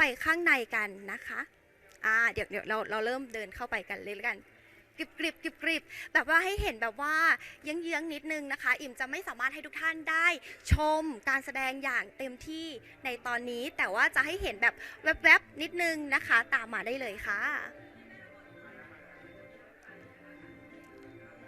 ไปข้างในกันนะคะอ่าเดี๋ยวเดี๋ยวเราเราเริ่มเดินเข้าไปกันเลยแล้วกันกริบกริบกริบกริบแบบว่าให้เห็นแบบว่าเยื้องเยื้องนิดนึงนะคะ อิ่มจะไม่สามารถให้ทุกท่านได้ชมการแสดงอย่างเต็มที่ในตอนนี้ แต่ว่าจะให้เห็นแบบแวบๆนิดนึงนะคะ ตามมาได้เลยค่ะ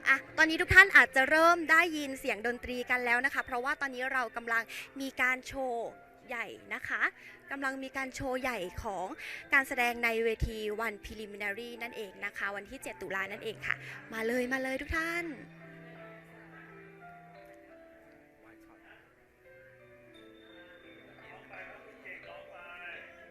อะตอนนี้ทุกท่านอาจจะเริ่มได้ยินเสียงดนตรีกันแล้วนะคะ เพราะว่าตอนนี้เรากำลังมีการโชว์ ใหญ่นะคะกำลังมีการโชว์ใหญ่ของการแสดงในเวทีวัน preliminary นั่นเองนะคะ วันที่ 7 ตุลานั่นเองค่ะ มาเลยมาเลยทุกท่าน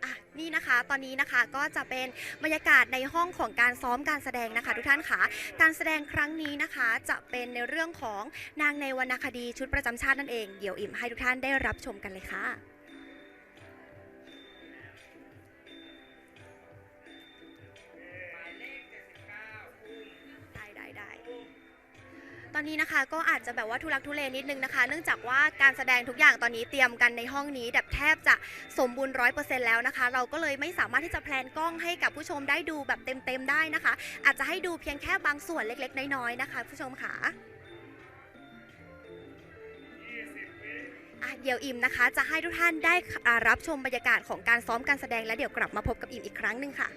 อะนี่นะคะตอนนี้นะคะก็จะเป็นบรรยากาศในห้องของการซ้อมการแสดงนะคะ ทุกท่านค่ะการแสดงครั้งนี้นะคะ จะเป็นในเรื่องของนางในวรรณคดีชุดประจำชาตินั่นเอง เดี๋ยวอิ่มให้ทุกท่านได้รับชมกันเลยค่ะ อนนี้นะคะก็อาจจะแบบว่าทุลักทุเลนิดนึงนะคะ เนื่องจากว่าการแสดงทุกอย่างตอนนี้เตรียมกันในห้องนี้แบบแทบจะสมบูรณ์ร้อยเปอร์เซ็นต์แล้วนะคะ เราก็เลยไม่สามารถที่จะแพลนกล้องให้กับผู้ชมได้ดูแบบเต็มๆได้นะคะ อาจจะให้ดูเพียงแค่บางส่วนเล็กๆ น้อยๆนะคะ ผู้ชมค่ะอะเดี๋ยวอิ่มนะคะ จะให้ทุกท่านได้รับชมบรรยากาศของการซ้อมการแสดงแล้วเดี๋ยวกลับมาพบกับอิ่มอีกครั้งหนึ่งค่ะ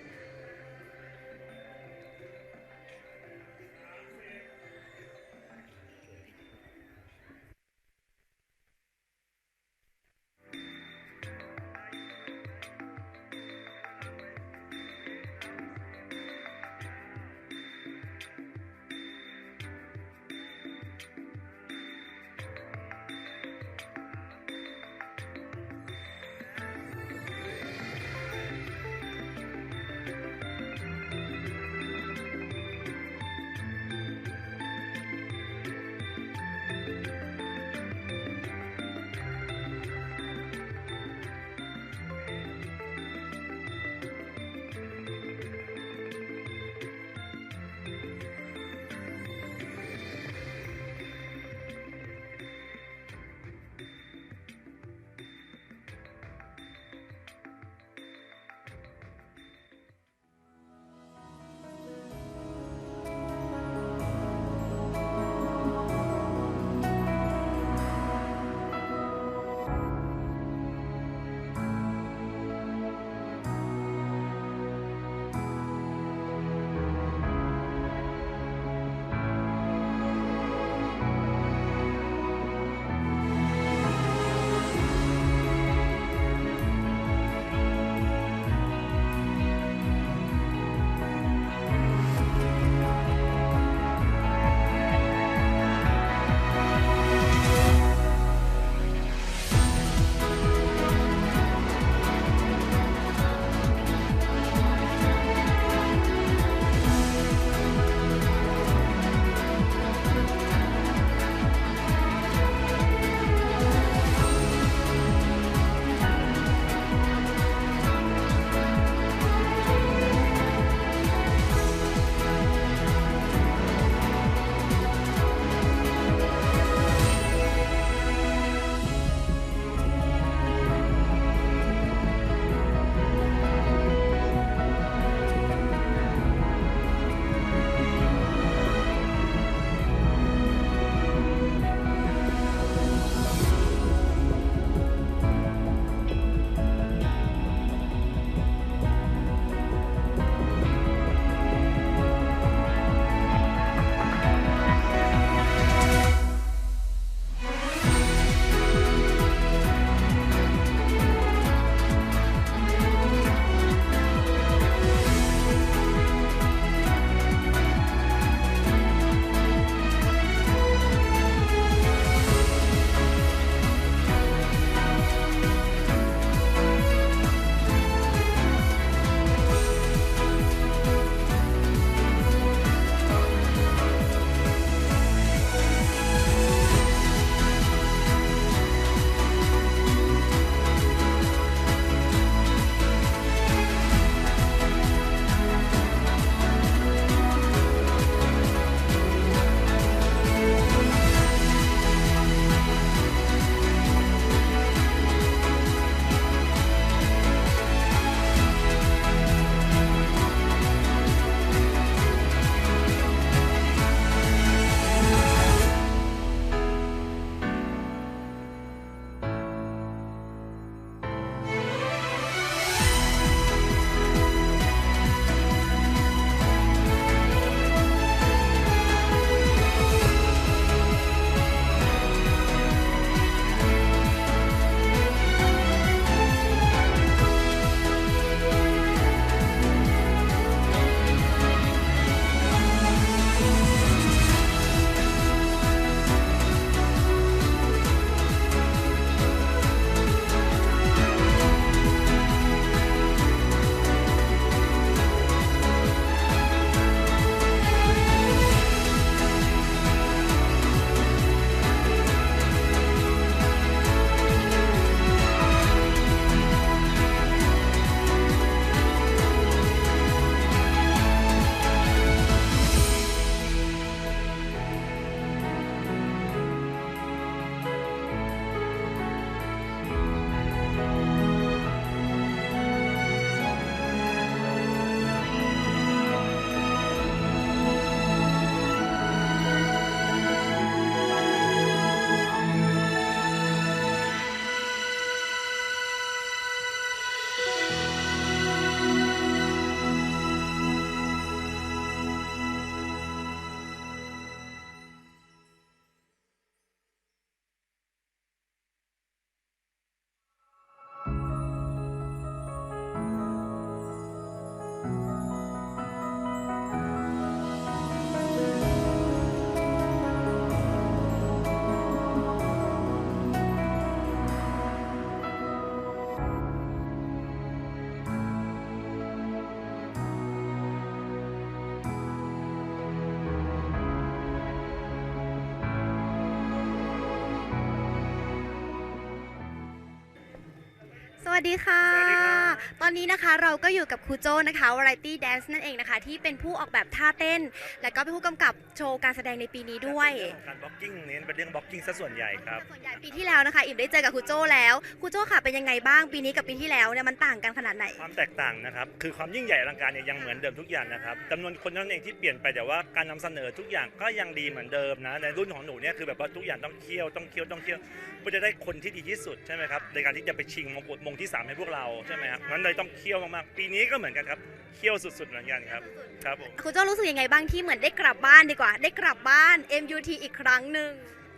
ดีค่ะ สวัสดีครับ ตอนนี้นะคะเราก็อยู่กับครูโจนะคะ Variety Dance นั่นเองนะคะ ที่เป็นผู้ออกแบบท่าเต้น และก็เป็นผู้กำกับ โชว์การแสดงในปีนี้ด้วยเป็นเรื่องของการบล็อกกิ้งเน้นเป็นเรื่องบล็อกกิ้งซะส่วนใหญ่ครับส่วนใหญ่ปีที่แล้วนะคะอิ่มได้เจอกับครูโจแล้วครูโจค่ะเป็นยังไงบ้างปีนี้กับปีที่แล้วเนี่ยมันต่างกันขนาดไหน ความแตกต่างนะครับคือความยิ่งใหญ่อลังการเนี่ยยังเหมือนเดิมทุกอย่างนะครับจำนวนคนนั้นเองที่เปลี่ยนไปแต่ว่าการนำเสนอทุกอย่างก็ยังดีเหมือนเดิมนะในรุ่นของหนูเนี่ยคือแบบว่าทุกอย่างต้องเคี่ยวต้องเคี่ยวต้องเคี่ยวเพื่อจะได้คนที่ดีที่สุดใช่ไหมครับในการที่จะไปชิงมงกุฎมงที่สามให้พวกเราใช่ไหมครับนั้นเลยต้องเคี่ยวมากๆปีนี้ก็เหมือนกันครับเคี่ยวสุดๆเหมือนกันครับครับผมครูโจรู้สึกยังไงบ้างที่เหมือนได้กลับบ้านดีกว่าได้กลับบ้าน MUT อีกครั้งหนึ่ง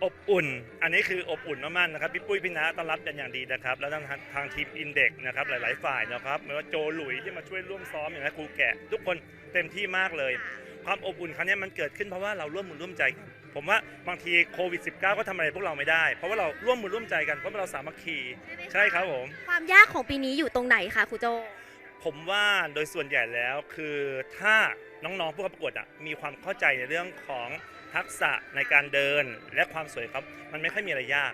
อบอุ่น อันนี้คืออบอุ่นมากๆนะครับพี่ปุ้ยพี่นาต้อนรับกันอย่างดีนะครับ แล้วทางทางทีมอินเด็กนะครับหลาย ๆ ฝ่ายนะครับไม่ว่าโจหลุยที่มาช่วยร่วมซ้อมอย่างนี้ครูแกะ ทุกคนเต็มที่มากเลย ความอบอุ่นครั้งนี้มันเกิดขึ้นเพราะว่าเราร่วมมือร่วมใจกันผมว่าบางทีโควิด -19 ก็ทำอะไรพวกเราไม่ได้ เพราะว่าเราร่วมมือร่วมใจกันเพราะว่าเราสามัคคีใช่ครับผมความยากของปีนี้อยู่ตรงไหนคะครูโจ ผมว่าโดยส่วนใหญ่แล้วคือถ้า น้องๆผู้เข้าประกวดอะมีความเข้าใจในเรื่องของทักษะในการเดินและความสวยครับมันไม่ค่อยมีอะไรยาก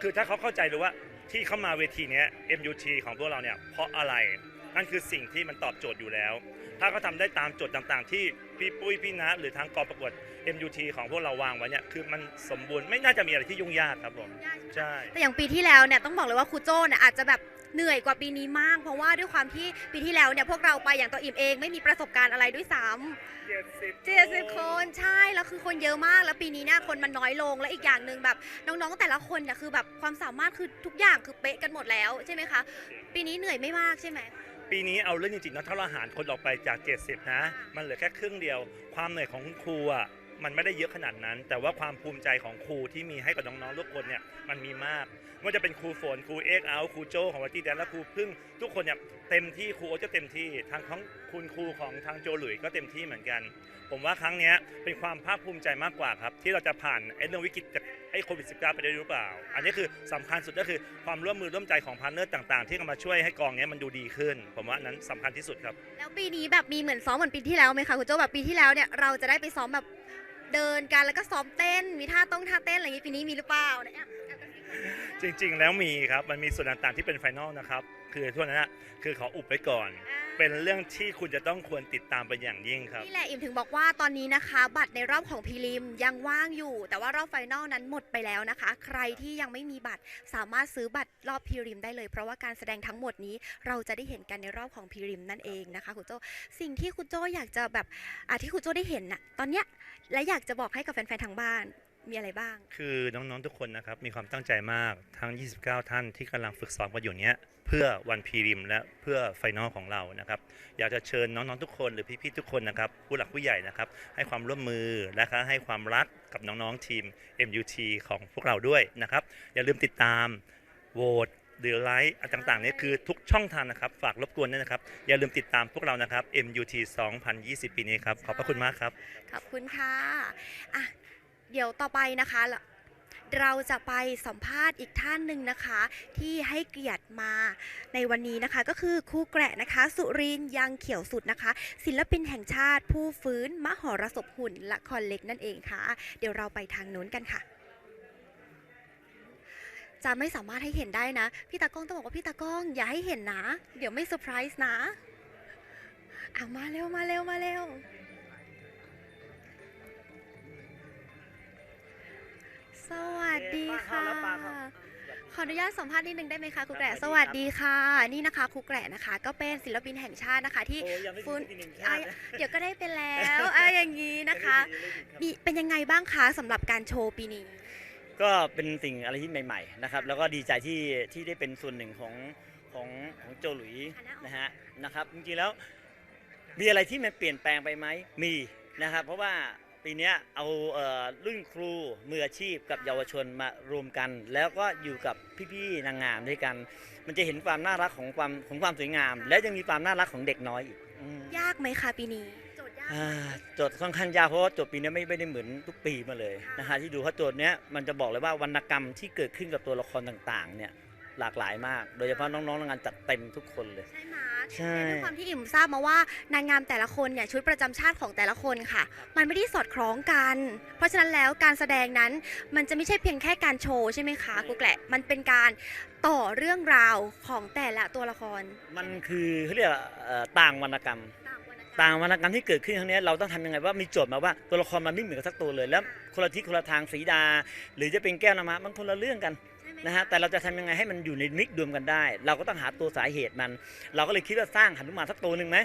คือถ้าเขาเข้าใจรู้ว่าที่เข้ามาเวทีเนี้ย MUT ของพวกเราเนี่ยเพราะอะไร นั่นคือสิ่งที่มันตอบโจทย์อยู่แล้ว ถ้าเขาทำได้ตามโจทย์ต่างๆ ที่พี่ปุ้ยพี่นัทหรือทางกองประกวด MUT ของพวกเราวางไว้เนี่ยคือมันสมบูรณ์ไม่น่าจะมีอะไรที่ยุ่งยากครับผมใช่ แต่อย่างปีที่แล้วเนี่ยต้องบอกเลยว่าครูโจ้เนี่ยอาจจะแบบเหนื่อยกว่าปีนี้มาก เพราะว่าด้วยความที่ปีที่แล้วเนี่ยพวกเราไปอย่างตัวอิ่มเองไม่มีประสบการณ์อะไรด้วยซ้ำเจ็ดสิบคนใช่แล้วคือคนเยอะมากแล้วปีนี้เนี่ยคนมันน้อยลงแล้วอีกอย่างหนึ่งแบบน้องๆแต่ละคนเนี่ยคือแบบความสามารถคือทุกอย่างคือเป๊ะกันหมดแล้วใช่ไหมคะปีนี้เหนื่อยไม่มากใช่ไหมปีนี้เอาเรื่องจริงๆนะถ้าเราหารคนออกไปจาก 70 นะ มันเหลือแค่ครึ่งเดียว ความเหนื่อยของคุณครูอะ มันไม่ได้เยอะขนาดนั้น แต่ว่าความภูมิใจของครูที่มีให้กับน้องๆทุกคนเนี่ยมันมีมากไม่ว่าจะเป็นครูฝนครูเอ็กเอาครูโจของวัตตี้แดนและครูพึ่งทุกคนเนี่ยเต็มที่ครูโอ๊ตก็เต็มที่ทางของคุณครูของทางโจหลุยก็เต็มที่เหมือนกัน ผมว่าครั้งเนี้ยเป็นความภาคภูมิใจมากกว่าครับ ที่เราจะผ่านไอ้เรื่องวิกฤตจากไอ้โควิด -19 ไปได้หรือเปล่า อันนี้คือสำคัญสุดก็คือความร่วมมือร่วมใจของพาร์ทเนอร์ต่างๆ ที่เข้ามาช่วยให้กองเนี้ยมันดูดีขึ้น ผมว่าอันนั้นสำคัญที่สุดครับ แล้วปีนี้แบบมีเหมือนซ้อมเหมือนปีที่แล้วไหมคะคุณโจแบบปีที่แล้วเนี่ยเราจะได้ไปซ้อมแบบ เดินกันแล้วก็ซ้อมเต้น มีท่าต้องท่าเต้นอะไรอย่างงี้ปีนี้มีหรือเปล่าเนี่ยแอบแอบกระซิบมาจริงๆ แล้วมีครับ มันมีส่วนต่างๆที่เป็นไฟนอลนะครับ คือทั่วนั้นนะคือขออุบไว้ก่อน เป็นเรื่องที่คุณจะต้องควรติดตามเป็นอย่างยิ่งครับ นี่แหละอิ่มถึงบอกว่าตอนนี้นะคะ บัตรในรอบของพรีลิมยังว่างอยู่ แต่ว่ารอบไฟนอลนั้นหมดไปแล้วนะคะ ใครที่ยังไม่มีบัตรสามารถซื้อบัตรรอบพรีลิมได้เลย เพราะว่าการแสดงทั้งหมดนี้เราจะได้เห็นกันในรอบของพรีลิมนั่นเองนะคะคุณโจสิ่งที่คุณโจอยากจะแบบอะที่คุณโจได้เห็นน่ะตอนเนี้ยและอยากจะบอกให้กับแฟนๆทางบ้าน มีอะไรบ้าง คือน้องๆทุกคนนะครับมีความตั้งใจมากทั้ง 29 ท่านที่กำลังฝึกซ้อมกันอยู่เนี้ยเพื่อวันพรีริมและเพื่อไฟนอลของเรานะครับ อยากจะเชิญน้องๆทุกคนหรือพี่ๆทุกคนนะครับผู้หลักผู้ใหญ่นะครับให้ความร่วมมือและก็ให้ความรักกับน้องๆทีม MUT ของพวกเราด้วยนะครับ อย่าลืมติดตามโหวตหรือไลค์อะไรต่างๆเนี่ยคือทุกช่องทางนะครับ ฝากรบกวนด้วยนะครับ อย่าลืมติดตามพวกเรานะครับ MUT 2020 ปีนี้ครับ ขอบพระคุณมากครับ ขอบคุณค่ะอะ เดี๋ยวต่อไปนะคะเราจะไปสัมภาษณ์อีกท่านหนึ่งนะคะ ที่ให้เกียรติมาในวันนี้นะคะ ก็คือครูแกะนะคะ สุรินยังเขียวสุดนะคะ ศิลปินแห่งชาติผู้ฟื้นมหรสพหุ่นละครเล็กนั่นเองค่ะ เดี๋ยวเราไปทางนู้นกันค่ะ จะไม่สามารถให้เห็นได้นะ พี่ตากล้องต้องบอกว่าพี่ตากล้องอย่าให้เห็นนะ เดี๋ยวไม่เซอร์ไพรส์นะอะมาเร็วมาเร็วมาเร็ว สวัสดีค่ะ ขออนุญาตสัมภาษณ์นิดนึงได้ไหมคะครูแกระครับสวัสดีค่ะ นี่นะคะครูแกระนะคะ ก็เป็นศิลปินแห่งชาตินะคะ ที่โอ้ยังไม่ฟื้นถึงปีหนึ่งอะชาตินะเดี๋ยวก็ได้เป็นแล้วอะอย่างนี้นะคะมีเป็นยังไงบ้างคะสำหรับการโชว์ปีนี้ ก็เป็นสิ่งอะไรที่ใหม่ๆนะครับแล้วก็ดีใจที่ที่ได้เป็นส่วนหนึ่งของของของโจหลุยนะฮะนะครับจริงๆแล้วมีอะไรที่มันเปลี่ยนแปลงไปไหมมีนะครับเพราะว่า ปีเนี้ยเอาเอ่อรุ่นครูมืออาชีพกับเยาวชนมารวมกัน แล้วก็อยู่กับพี่ๆนางงามด้วยกัน มันจะเห็นความน่ารักของความของความสวยงาม และยังมีความน่ารักของเด็กน้อยอีกอืมยากไหมคะปีนี้โจทย์ยากไหมอ่าโจทย์ค่อนข้างยากเพราะว่าโจทย์ปีนี้ไม่ไม่ได้เหมือนทุกปีมาเลยนะฮะที่ดูเพราะโจทย์เนี้ยมันจะบอกเลยว่าวรรณกรรมที่เกิดขึ้นกับตัวละครต่างๆเนี่ยหลากหลายมาก โดยเฉพาะน้องๆในงานจัดเต็มทุกคนเลยใช่ไหม ใช่ ด้วยความที่อิ่มทราบมาว่านางงามแต่ละคนเนี่ยชุดประจำชาติของแต่ละคนค่ะ มันไม่ได้สอดคล้องกัน เพราะฉะนั้นแล้วการแสดงนั้นมันจะไม่ใช่เพียงแค่การโชว์ใช่ไหมคะครูแกละมันเป็นการต่อเรื่องราวของแต่ละตัวละครมันคือเขาเรียกว่าเอ่อต่างวรรณกรรม ต่างวรรณกรรมที่เกิดขึ้นครั้งนี้เราต้องทำยังไงว่ามีโจทย์มาว่าตัวละครมันไม่เหมือนกันสักตัวเลยแล้วคนละทิศคนละทางสีดา หรือจะเป็นแก้วน้ำมะมันคนละเรื่องกัน นะฮะแต่เราจะทำยังไงให้มันอยู่ในมิกรวมกันได้ เราก็ต้องหาตัวสาเหตุมัน เราก็เลยคิดว่าสร้างหนุมานสักตัวหนึ่งไหม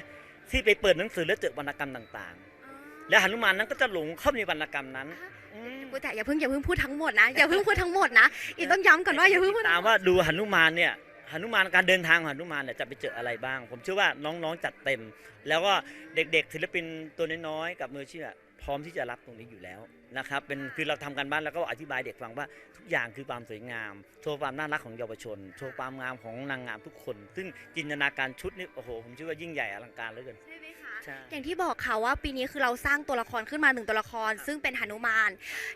ที่ไปเปิดหนังสือแล้วเจอวรรณกรรมต่างๆ และหนุมานนั้นก็จะหลงเข้าในวรรณกรรมนั้นอืมพูดแต่อย่าเพิ่งอย่าเพิ่งพูดทั้งหมดนะอย่าเพิ่งพูดทั้งหมดนะอีกต้องย้ำก่อนว่าอย่าเพิ่งพูดตามว่าดูหนุมานเนี่ยหนุมานการเดินทางของหนุมานเนี่ยจะไปเจออะไรบ้าง ผมเชื่อว่าน้องๆจัดเต็ม แล้วก็เด็กๆศิลปินตัวน้อยๆกับมืออาชีพอะ พร้อมที่จะรับตรงนี้อยู่แล้วนะครับเป็นคือเราทำกันบ้านแล้วก็อธิบายเด็กฟังว่าทุกอย่างคือความสวยงาม โชว์ความน่ารักของเยาวชน โชว์ความงามของนางงามทุกคน ซึ่งจินตนาการชุดนี่โอ้โหผมเชื่อว่ายิ่งใหญ่อลังการเหลือเกินใช่ไหมคะใช่อย่างที่บอกค่ะว่าปีนี้คือเราสร้างตัวละครขึ้นมาหนึ่งตัวละคร ซึ่งเป็นหนุมาน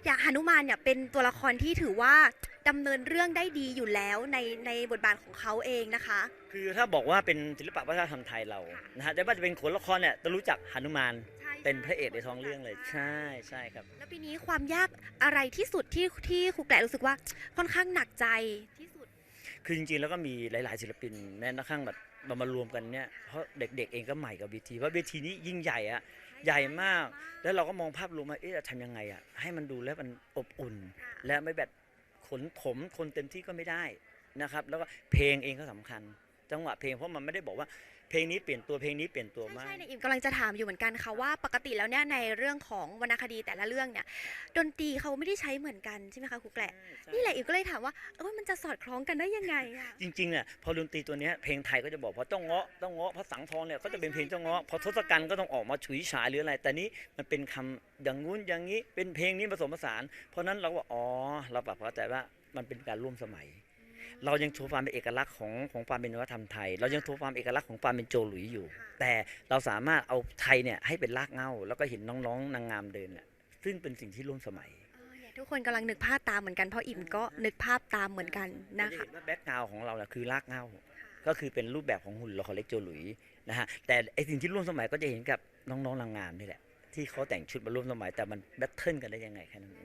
อย่างหนุมานเนี่ยเป็นตัวละครที่ถือว่าดำเนินเรื่องได้ดีอยู่แล้วในในบทบาทของเขาเองนะคะ คือถ้าบอกว่าเป็นศิลปะวัฒนธรรมไทยเรานะฮะแต่ว่าจะเป็นขนละครเนี่ยจะรู้จักหนุมาน เป็นพระเอกในท้องเรื่องเลย ใช่ใช่ครับ แล้วปีนี้ความยากอะไรที่สุดที่ที่ครูแกะรู้สึกว่าค่อนข้างหนักใจที่สุด คือจริงๆแล้วก็มีหลาย ๆ ศิลปินแม้กระทั่งแบบเรามารวมกันเนี่ยเพราะเด็กๆเองก็ใหม่กับเวทีเพราะเวทีนี้ยิ่งใหญ่อะใหญ่มาก แล้วเราก็มองภาพรวมว่าเอ๊ะจะทำยังไงอะให้มันดูแล้วมันอบอุ่น และไม่แบบขนถมคนเต็มที่ก็ไม่ได้นะครับ แล้วก็เพลงเองก็สำคัญ จังหวะเพลงเพราะมันไม่ได้บอกว่าเพ ลงนี้เปลี่ยนตัวเพลงนี้เปลี่ยนตัวใช่มาก ใช่ในอิมกำลังจะถามอยู่เหมือนกันค่ะว่าปกติแล้วเนี่ยในเรื่องของวรรณคดีแต่ละเรื่องเนี่ยดนตรีเขาไม่ได้ใช้เหมือนกันใช่ไหมคะครูแกะนี่แหละอิมก็เลยถามว่าเออมันจะสอดคล้องกันได้ยังไงอะ จริงๆเนี่ยพอดนตรีตัวเนี้ยเพลงไทยก็จะบอกพอต้องเงาะต้องเงาะพอสังทองเนี่ยก็จะเป็นเพลงเจ้าเงาะพอทศกัณฐ์ก็ต้องออกมาฉุยฉายหรืออะไร แต่นี้มันเป็นคำอย่างงู้นอย่างนี้เป็นเพลงนี้ผสมผสาน เพราะฉะนั้นเราก็อ๋อเราปรับเข้าใจว่ามันเป็นการร่วมสมัย เรายังโชว์ความเป็นเอกลักษณ์ของของความเป็นวัฒนธรรมไทย เรายังโชว์ความเอกลักษณ์ของความเป็นโจหลุยอยู่ แต่เราสามารถเอาไทยเนี่ยให้เป็นรากเหง้า แล้วก็เห็นน้องๆนางงามเดินเนี่ยซึ่งเป็นสิ่งที่ร่วมสมัยเออเนี่ยทุกคนกำลังนึกภาพตามเหมือนกันเพราะอิมก็นึกภาพตามเหมือนกันนะจะคะเห็นว่าแบ็กกราวของเราเนี่ยคือรากเหง้าก็คือเป็นรูปแบบของหุ่นละครเล็กโจหลุยนะฮะแต่ไอสิ่งที่ร่วมสมัยก็จะเห็นกับน้องๆนางงามนี่แหละที่เขาแต่งชุดมาร่วมสมัยแต่มันแบทเทิลกันได้ยังไงแค่นั้นเอง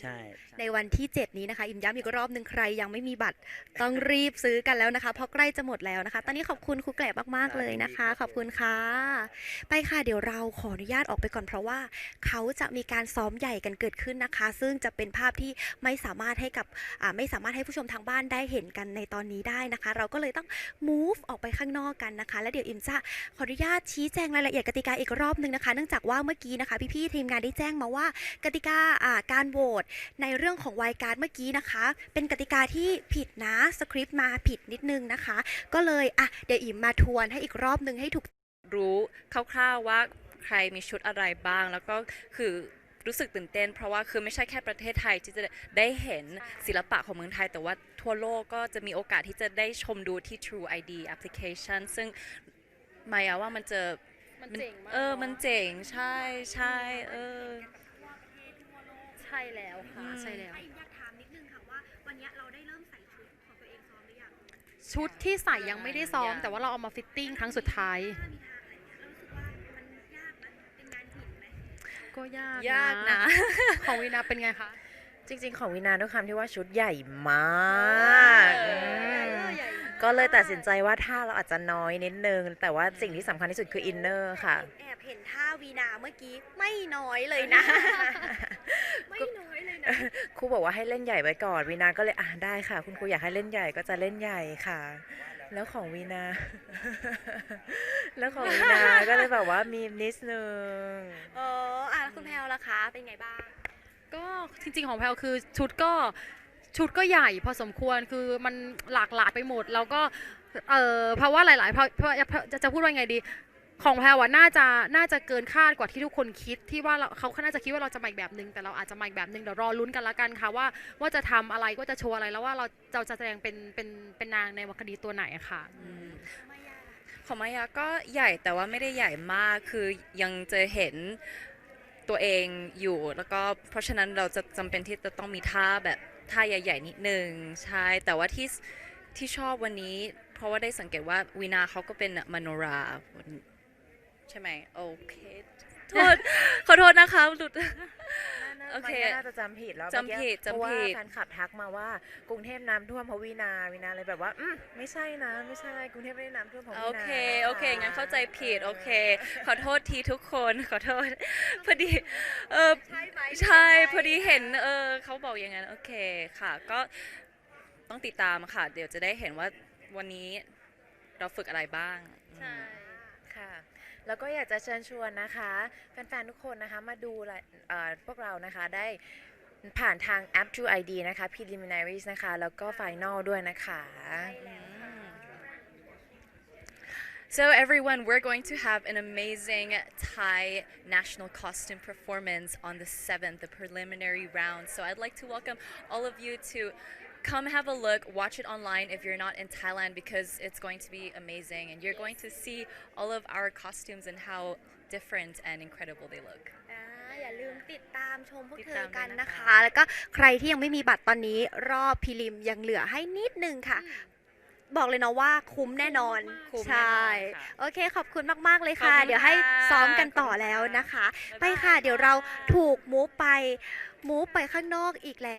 ใช่ ในวันที่ 7 นี้นะคะอิมย้ำอีกรอบหนึ่งใครยังไม่มีบัตรต้องรีบซื้อกันแล้วนะคะ เพราะใกล้จะหมดแล้วนะคะ ตอนนี้ขอบคุณครูแกลบมากๆเลยนะคะ ขอบคุณค่ะ ไปค่ะเดี๋ยวเราขออนุญาตออกไปก่อนเพราะว่า เขาจะมีการซ้อมใหญ่กันเกิดขึ้นนะคะ ซึ่งจะเป็นภาพที่ไม่สามารถให้กับอ่าไม่สามารถให้ผู้ชมทางบ้านได้เห็นกันในตอนนี้ได้นะคะ เราก็เลยต้อง move ออกไปข้างนอกกันนะคะ และเดี๋ยวอิมจะขออนุญาตชี้แจงรายละเอียดกติกาอีกรอบหนึ่งนะคะ เนื่องจากว่าเมื่อกี้นะคะ พี่ๆทีมงานได้แจ้งมาว่ากติกาอ่าการโหวตในเรื่องของวายการดเมื่อกี้นะคะ เป็นกติกาที่ผิดนะสคริปต์มาผิดนิดนึงนะคะ ก็เลยอะเดี๋ยวอิมมาทวนให้อีกรอบหนึ่งให้ถูกรู้คร่าวๆว่าใครมีชุดอะไรบ้าง แล้วก็คือรู้สึกตื่นเต้น เพราะว่าคือไม่ใช่แค่ประเทศไทยที่จะได้เห็นศิลปะของเมืองไทย แต่ว่าทั่วโลกก็จะมีโอกาสที่จะได้ชมดูที่ True ID application ซึ่งมายาว่ามันจะมันเจ๋งมากเออ มันเจ๋ง ใช่ใช่เออ ช่แล้วค่ะอืมใช่แล้ว อยากถามนิดนึงค่ะว่า วันนี้เราได้เริ่มใส่ชุดของตัวเองซ้อมหรือยังชุดที่ใส่ยังไม่ได้ซ้อมยังแต่ว่าเราเอามาฟิตติ้งครั้งสุดท้าย ถ้ามีทางอะไรเงี้ยเรารู้สึกว่ามันยากนะเป็นงานหินไหมก็ยากยากนะ ของวินาเป็นไงคะจริงๆ ของวินาด้วยความที่ว่าชุดใหญ่มากเอออืมก็เลยตัดสินใจว่าท่าเราอาจจะน้อยนิดนึง แต่ว่าสิ่งที่สำคัญที่สุดคืออินเนอร์ค่ะ แอบเห็นท่าวีนาเมื่อกี้ไม่น้อยเลยนะ ไม่น้อยเลยนะ ครูบอกว่าให้เล่นใหญ่ไว้ก่อนวีนาก็เลยอ่าได้ค่ะ คุณครูอยากให้เล่นใหญ่ก็จะเล่นใหญ่ค่ะ แล้วของวีนา แล้วของวีนาก็เลยแบบว่ามีนิดนึงเอออะแล้วคุณแพลวล่ะคะ เป็นไงบ้าง ก็จริงๆของแพลวคือชุดก็ชุดก็ใหญ่พอสมควรคือมันหลากหลายไปหมด แล้วก็เออเพราะว่าหลายๆเพราะเพราะจะจะพูดว่าไงดี ของแพลวอะน่าจะน่าจะเกินคาดกว่าที่ทุกคนคิดที่ว่าเราเขาน่าจะคิดว่าเราจะมาอีกแบบหนึ่งแต่เราอาจจะมาอีกแบบหนึ่งเดี๋ยวรอลุ้นกันละกันค่ะว่าว่าจะทำอะไรว่าจะโชว์อะไรแล้วว่าเราเราจะแสดงเป็นเป็นเป็นนางในวรรณคดีตัวไหนค่ะของมายาก็ใหญ่แต่ว่าไม่ได้ใหญ่มากคือยังจะเห็นตัวเองอยู่แล้วก็เพราะฉะนั้นเราจะจำเป็นที่จะต้องมีท่าแบบท่าใหญ่ ๆ นิดนึงใช่แต่ว่าที่ที่ชอบวันนี้ เพราะว่าได้สังเกตว่าวีนาเขาก็เป็นมโนรา ใช่ไหมโอเคโทษขอโทษนะคะหลุด โอเคมันก็น่าจะจำผิดแล้วจำผิดเมื่อกี้เพราะว่าจำผิดแฟนคลับทักมาว่ากรุงเทพน้ำท่วมเพราะวีนาวีนาเลยแบบว่าอืมไม่ใช่นะไม่ใช่กรุงเทพไม่ได้น้ำท่วมเพราะวีนาโอเคโอเคงั้นเข้าใจผิดโอเค ขอโทษทีทุกคนขอโทษพอดีเออใช่ไหมใช่พอดีเห็นเออเขาบอกอย่างนั้นโอเคค่ะ ก็ต้องติดตามค่ะ เดี๋ยวจะได้เห็นว่าวันนี้เราฝึกอะไรบ้างใช่ค่ะ แล้วก็อยากจะเชิญชวนนะคะแฟนๆทุกคนนะคะมาดูเอ่อพวกเรานะคะได้ผ่านทางแอป True ID นะคะ preliminaries นะคะ แล้วก็ final ด้วยนะคะ So everyone, we're going to have an amazing Thai national costume performance on the 7th, the preliminary round. So I'd like to welcome all of you to come have a look, watch it online if you're not in Thailand because it's going to be amazing and you're going to see all of our costumes and how different and incredible they look. อ่าอย่าลืมติดตามชมพวกติดเธตาอมกันด้วยนะนะคะคะ แล้วก็ใครที่ยังไม่มีบัตรตอนนี้รอบพรีลิมยังเหลือให้นิดนึงค่ะ บอกเลยเนาะว่าคุ้มแน่นอนคุ้มใช่แน่นอนค่ะโอเคขอบคุณมาก ๆ เลยค่ะ ขอบคุณเดี๋ยวให้ค่ะซ้อมกันต่อขอบคุณแล้วค่ะนะคะบ๊ายไปบายค่ะ เดี๋ยวเราค่ะถูกมูฟไปมูฟไปข้างนอกอีกแล้ว